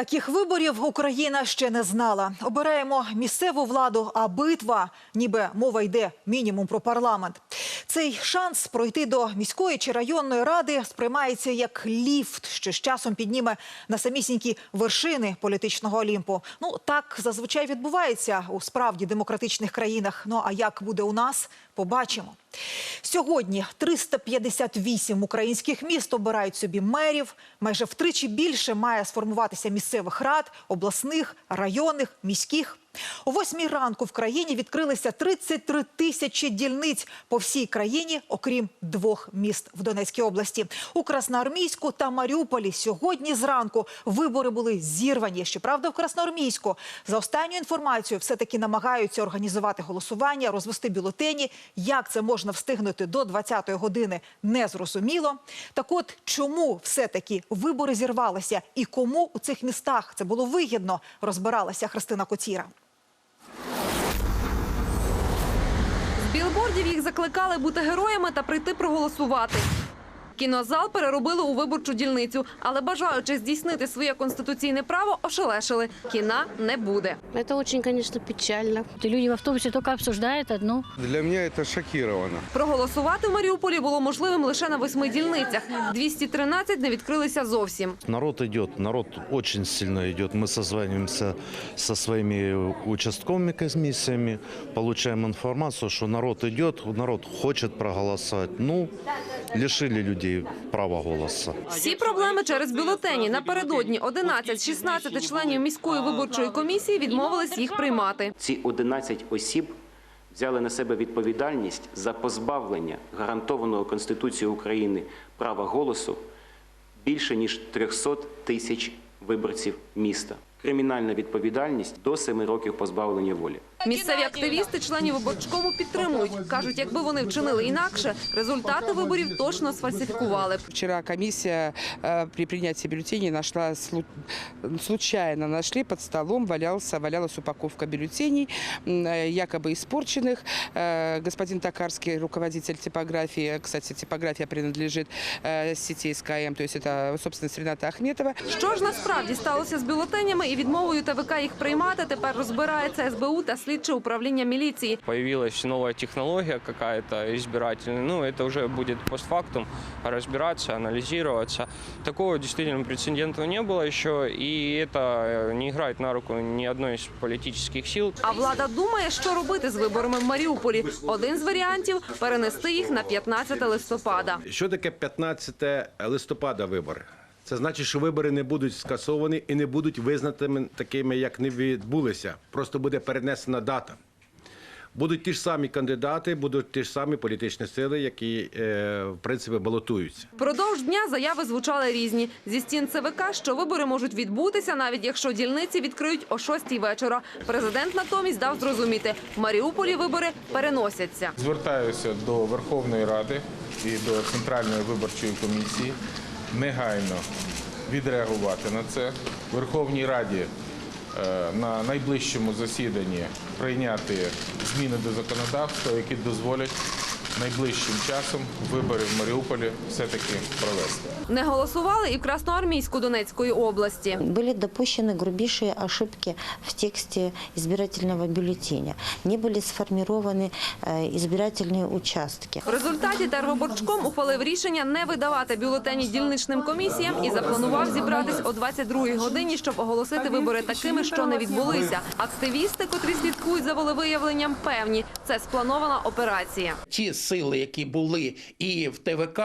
Таких виборів Україна ще не знала. Обираємо місцеву владу, а битва, ніби мова йде мінімум про парламент. Цей шанс пройти до міської чи районної ради сприймається як ліфт, що з часом підніме на самісінькі вершини політичного олімпу. Ну так зазвичай відбувається у справді демократичних країнах. Ну а як буде у нас, побачимо. Сьогодні 358 українських міст обирають собі мерів. Майже втричі більше має сформуватися місцевих рад, обласних, районних, міських. О восьмій ранку в країні відкрилися 33 тисячі дільниць по всій країні, окрім двох міст в Донецькій області. У Красноармійську та Маріуполі сьогодні зранку вибори були зірвані. Щоправда, в Красноармійську за останню інформацію все-таки намагаються організувати голосування, розвести бюлетені. Як це можна встигнути до 20-ї години, не зрозуміло. Так от, чому все-таки вибори зірвалися і кому у цих містах це було вигідно, розбиралася Христина Коціра. Білбордів їх закликали бути героями та прийти проголосувати. Кінозал переробили у виборчу дільницю, але бажаючи здійснити своє конституційне право, ошелешили. Кіна не буде. Это очень, конечно, печально. Люди в автобусе только обсуждают одну. Для меня это шокировано. Проголосувати в Маріуполі було можливим лише на восьми дільницях. 213 не відкрилися зовсім. Народ идет, народ очень сильно идет. Мы созваниваемся со своими участковыми комиссиями, получаем информацию, что народ идет, народ хочет проголосовать. Ну, лишили людей права голоса. Всі проблеми через бюлетені. Напередодні 11-16 членів міської виборчої комісії відмовились їх приймати. Ці 11 осіб взяли на себе відповідальність за позбавлення гарантованого Конституцією України права голосу більше ніж 300 тисяч виборців міста Кримінальна відповідальність до 7 років позбавлення волі. Місцеві активісти членів виборчкому підтримують. Кажуть, якби вони вчинили інакше, результати виборів точно сфальсифікували б. Вчера комиссия э, при принятии бюллетеней нашла слу- случайно нашли под столом валялся валялась упаковка бюллетеней м, э, якобы испорченных. Э, Господин Токарский, руководитель типографии, кстати, типография принадлежит э, сети СКМ, то есть это собственность Рената Ахметова. Що ж насправді сталося з бюлетенями і відмовою ТВК їх приймати, тепер розбирається СБУ та слідче управління міліції. появилась новая технология какая-то избирательная. Ну, это уже будет постфактум разбираться, анализироваться. Такого действительно прецедента не было еще, и это э, не играет на руку ни одной из политических сил. А влада думає, що робити з виборами в Маріуполі. Один з варіантів перенести їх на 15 листопада. Що таке 15 листопада вибори? Це значить, що вибори не будуть скасовані і не будуть визнатими такими, як не відбулися. Просто буде перенесена дата. Будуть ті ж самі кандидати, будуть ті ж самі політичні сили, які е, в принципі балотуються. Впродовж дня заяви звучали різні. Зі стін ЦВК, що вибори можуть відбутися, навіть якщо дільниці відкриють о 6 вечора. Президент натомість дав зрозуміти, в Маріуполі вибори переносяться. Звертаюся до Верховної Ради і до Центральної виборчої комісії негайно відреагувати на це. Верховній Раді е, на найближчому засіданні прийняти зміни до законодавства, які дозволять найближчим часом вибори в Маріуполі все-таки провести. Не голосували і в Красноармійську Донецької області. Были допущены грубейшие ошибки в тексте избирательного бюллетеня. Не были сформированы э, избирательные участки. В результаті Тервиборчком ухвалив рішення не видавати бюлетені дільничним комісіям і запланував зібратись о 22-й годині, щоб оголосити вибори такими, що не відбулися. Активісти, котрі слідкують за волевиявленням, певні це спланована операція. ті сили, які були і в ТВК,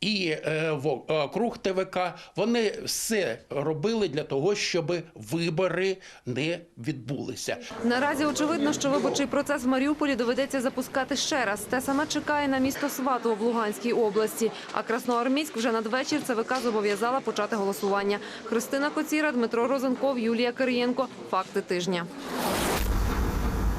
і е, в округ ТВК, вони все робили для того, щоб вибори не відбулися. Наразі очевидно, що виборчий процес в Маріуполі доведеться запускати ще раз. Те саме чекає на місто Сватово в Луганській області. А Красноармійськ вже надвечір ЦВК зобов'язала почати голосування. Христина Коціра, Дмитро Розенков, Юлія Кириєнко. Факти тижня.